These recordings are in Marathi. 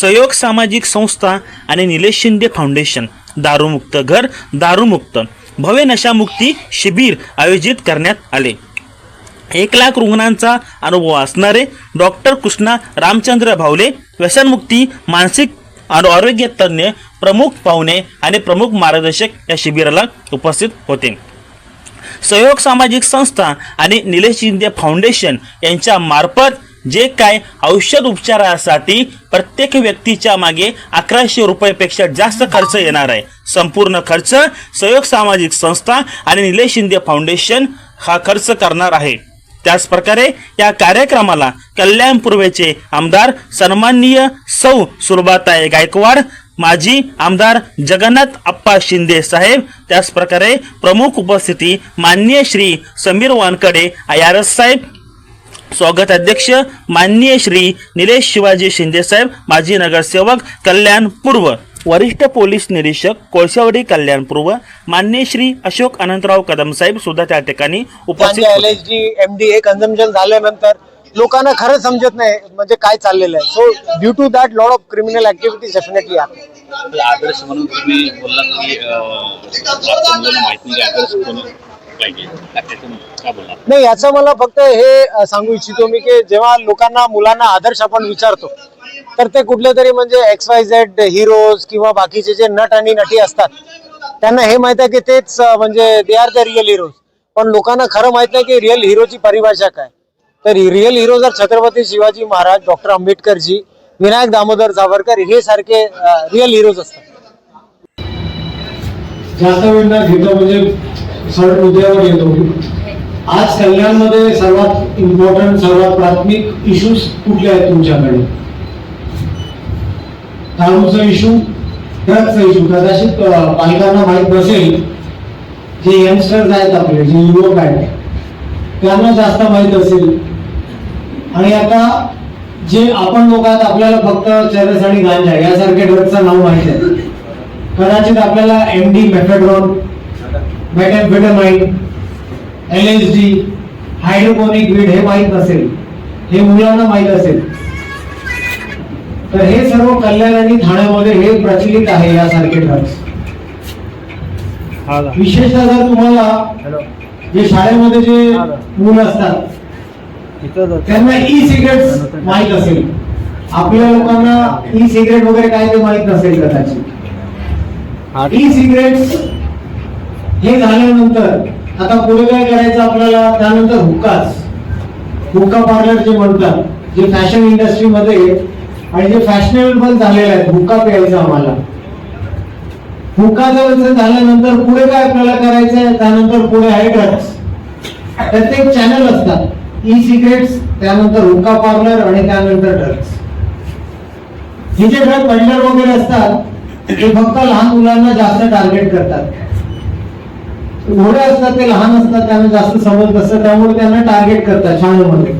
सहयोग सामाजिक संस्था आणि निलेश शिंदे फाउंडेशन. दारूमुक्त घर दारूमुक्त. भव्य नशामुक्ती शिबिर आयोजित करण्यात आले. एक लाख रुग्णांचा अनुभव असणारे डॉक्टर कृष्णा रामचंद्र भावले व्यसनमुक्ती मानसिक आणि आरोग्य तज्ज्ञ प्रमुख पाहुणे आणि प्रमुख मार्गदर्शक या शिबिराला उपस्थित होते. सहयोग सामाजिक संस्था आणि निलेश शिंदे फाउंडेशन यांच्या मार्फत जे काय औषध उपचारासाठी प्रत्येक व्यक्तीच्या मागे अकराशे रुपयापेक्षा जास्त खर्च येणार आहे. संपूर्ण खर्च सहयोग सामाजिक संस्था आणि निलेश शिंदे फाउंडेशन हा खर्च करणार आहे. त्याच प्रकारे या कार्यक्रमाला कल्याण पूर्वेचे आमदार सन्माननीय सौ सुरबाताई गायकवाड माजी आमदार जगन्नाथ अप्पा शिंदे साहेब त्याच प्रकारे प्रमुख उपस्थिती माननीय श्री समीर वानकडे आयारस साहेब स्वागत अध्यक्ष माननीय श्री निलेश शिवाजी शिंदे साहेब माजी नगरसेवक कल्याण पूर्व वरिष्ठ पोलीस निरीक्षक कोळशावडी कल्याण पूर्व माननीय श्री अशोक अनंतराव कदम साहेब सुद्धा त्या ठिकाणी उपस्थित एल होते. एच डी एम डी हे कन्झम्पशन झाल्यानंतर लोकांना खरं समजत नाही म्हणजे काय चाललेलं आहे. So due to that lot of criminal activities definitely आदर्श म्हणून तुम्ही बोललात की माहीत नाही याचं मला फक्त हे सांगू इच्छितो मी की जेव्हा लोकांना मुलांना आदर्श आपण विचारतो तर ते कुठले तरी म्हणजे एक्स वाय झेड हिरोज किंवा बाकीचे जे नट आणि नटी असतात त्यांना हे माहीत आहे की तेच म्हणजे they are the real heroes पण लोकांना खरं माहीत नाही की रिअल हिरोची परिभाषा काय. तर रिअल हिरो जर छत्रपती शिवाजी महाराज डॉक्टर आंबेडकरजी विनायक दामोदर सावरकर हे सारखे रिअल हिरोज असतात. जास्त वेळ न घेतो म्हणजे सण मुद्द्यावर येतो. आज कल्याणमध्ये सर्वात इम्पॉर्टंट सर्वात प्राथमिक इश्यूज कुठले आहेत तुमच्याकडे? दारूचा इश्यू ड्रग्सचा इश्यू कदाचित पालकांना माहीत नसेल जे यंगस्टर्स आहेत आपले जे युवक आहेत त्यांना जास्त माहीत असेल. आणि आता जे आपण लोक आहेत आपल्याला फक्त चरस आणि गांजा यासारख्या ड्रग्सचं नाव माहीत आहे. कदाचित आपल्याला M D mephedrone methamphetamine L S D hydroponic weed हे माहीत नसेल. हे मुलांना माहीत असेल. तर हे सर्व कल्याण आणि ठाण्यामध्ये हे प्रचलित आहे यासारखे ड्रग्स विशेषतः जर तुम्हाला जे शाळेमध्ये जे मुलं असतात त्यांना ई सिगरेट माहीत असेल. आपल्या लोकांना ई सिगरेट वगैरे काय ते माहीत नसेल कदाचित. E cigarette. हे झाल्यानंतर आता पुढे काय करायचं आपल्याला? त्यानंतर हुक्काच. हुक्का पार्लर जे म्हणतात जे फॅशन इंडस्ट्रीमध्ये आणि जे फॅशनेबल झालेले आहेत हुक्का प्यायचं आम्हाला. हुक्का जर झाल्यानंतर पुढे काय आपल्याला करायचं आहे? त्यानंतर पुढे आहे ड्रग्स प्रत्येक चॅनल असतात. ई सिगरेट्स त्यानंतर हुक्का पार्लर आणि त्यानंतर ड्रग्स हे जे ड्रग पेडलर वगैरे असतात ते फक्त लहान मुलांना जास्त टार्गेट करतात. घोडे असतात ते लहान असतात त्यांना जास्त समज नसतं त्यामुळे त्यांना टार्गेट करतात शाळेमध्ये.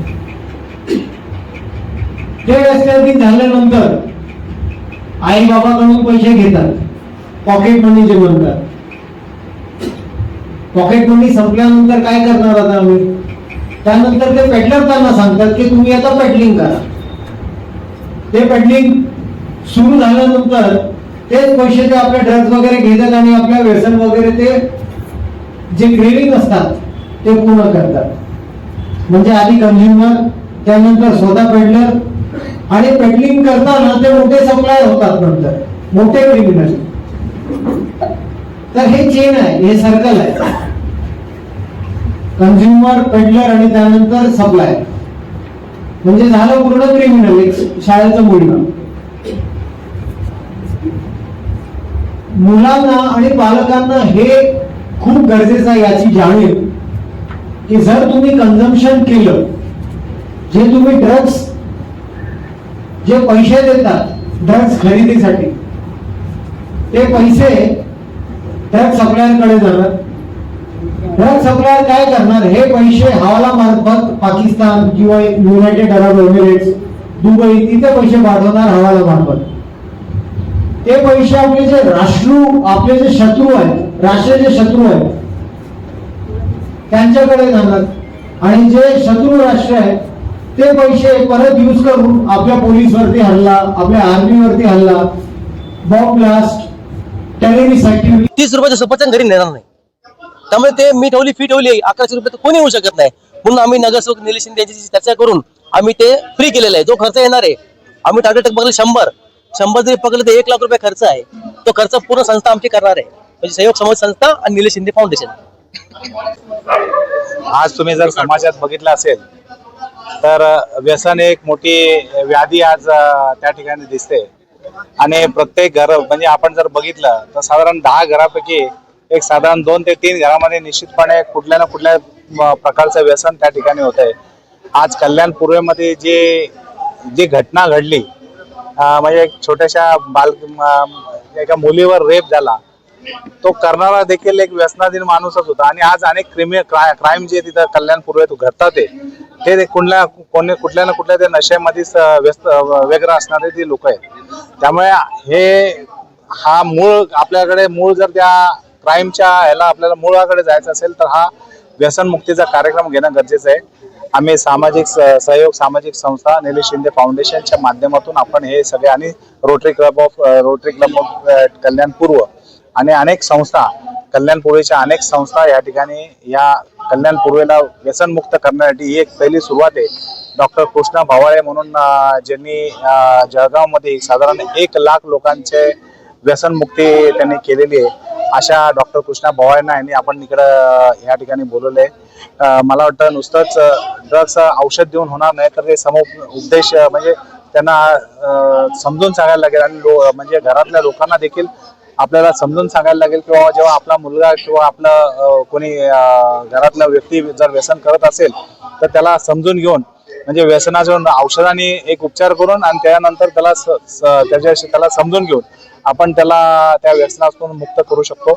ते रस्त्यावरती झाल्यानंतर आई बाबाकडून पैसे घेतात पॉकेट मनी जे म्हणतात. पॉकेट मनी संपल्यानंतर काय करणार आता आम्ही? त्यानंतर ते पेटलर त्यांना सांगतात की तुम्ही आता पेटलिंग करा. ते पेटलिंग सुरू झाल्यानंतर तेच पैसे ते आपल्या ड्रग्ज वगैरे घेतात आणि आपल्या व्यसन वगैरे ते जे क्रेविंग असतात ते पूर्ण करतात. म्हणजे आधी कंझ्युमर त्यानंतर स्वतः पेडलर आणि पेडलिंग करताना ते मोठे सप्लायर होतात नंतर मोठे क्रिमिनल तर हे चेन आहे हे सर्कल आहे. कंझ्युमर पेडलर आणि त्यानंतर सप्लायर म्हणजे झालं पूर्ण क्रिमिनल एक शाळेचं मुलगा. मुलांना आणि पालकांना हे खूप गरजेचं आहे याची जाणीव. की जर तुम्ही कन्झम्पन केलं जे तुम्ही ड्रग्स जे पैसे देतात ड्रग्स खरेदीसाठी ते पैसे ड्रग सप्लायरकडे जाणार ड्रग सप्लायर काय करणार? हे पैसे हवाला मार्फत पाकिस्तान किंवा युनायटेड अरब एमिरेट्स दुबई तिथे पैसे पाठवणार हवाला मार्फत ते पैसे आपले जे राष्ट्रू आपले जे शत्रू आहेत राष्ट्राचे शत्रू आहेत त्यांच्याकडे जाणार आणि जे शत्रू राष्ट्र आहेत ते पैसे परत यूज करून आपल्या पोलीसवरती हल्ला आपल्या आर्मीवरती हल्ला बॉम्ब ब्लास्ट टेररिस्ट ऍक्टिव्हिटी तीस रुपयाचं सफरचंद घरी नेणार नाही. त्यामुळे ते मी ठेवली फी ठेवली अकराशे रुपये तर कोणी येऊ शकत नाही. म्हणून आम्ही नगरसेवक निलेश शिंदे यांच्याशी चर्चा करून आम्ही ते फ्री केलेलं आहे. जो खर्च येणार आहे आम्ही टार्गेट पकडले शंभर. शंभर जरी पकडले तर एक लाख रुपये खर्च आहे. तो खर्च पूर्ण संस्था आमची करणार आहे. म्हणजे सहयोग समाज संस्था आणि निलेश शिंदे फाउंडेशन आज तुम्ही जर समाजात बघितलं असेल तर व्यसन एक मोठी व्याधी आज त्या ठिकाणी दिसते. आणि प्रत्येक घर म्हणजे आपण जर बघितलं तर साधारण दहा घरापैकी एक साधारण दोन ते तीन घरामध्ये निश्चितपणे कुठल्या ना कुठल्या प्रकारचं व्यसन त्या ठिकाणी होत आहे आज कल्याण पूर्वेमध्ये जी जी घटना घडली म्हणजे एक छोट्याशा बाल एका मुलीवर रेप झाला. तो करणारा देखील एक व्यसनाधीन माणूसच होता. आणि आज अनेक क्रिमी क्राईम जे तिथं कल्याण पूर्वेत घडतात ते ते कुठल्या कोणी कुठल्या ना कुठल्या त्या नशेमध्ये व्यस्त वेगळं असणारे ती लोक आहेत. त्यामुळे हे हा मूळ आपल्याकडे मूळ जर त्या क्राईमच्या ह्याला आपल्याला मुळाकडे जायचं असेल तर हा व्यसनमुक्तीचा कार्यक्रम घेणं गरजेचं आहे. आम्ही सामाजिक सहयोग सामाजिक संस्था निलेश शिंदे फाउंडेशनच्या माध्यमातून आपण हे सगळे आणि Rotary Club of Rotary Club of Kalyan पूर्व आणि अनेक संस्था कल्याण पूर्वेच्या अनेक संस्था या ठिकाणी या कल्याण पूर्वेला व्यसनमुक्त करण्यासाठी ही एक पहिली सुरुवात आहे. डॉक्टर कृष्णा भावाळे म्हणून ज्यांनी जळगावमध्ये साधारण एक लाख लोकांचे व्यसनमुक्ती त्यांनी केलेली आहे. अशा डॉक्टर कृष्णा भवाळेंना यांनी आपण इकडं या ठिकाणी बोलवलंय. मला वाटतं नुसतंच ड्रग्स औषध देऊन होणार नाही तर ते सम उपदेश म्हणजे त्यांना समजून सांगायला लागेल आणि लो म्हणजे घरातल्या लोकांना देखील आपल्याला समजून सांगायला लागेल किंवा जेव्हा आपला मुलगा किंवा आपला कोणी घरातला व्यक्ती जर व्यसन करत असेल तर त्याला समजून घेऊन म्हणजे व्यसनाच्या औषधाने एक उपचार करून आणि त्यानंतर त्याला स- त्याच्याशी त्याला समजून घेऊन आपण त्याला त्या व्यसनापासून मुक्त करू शकतो.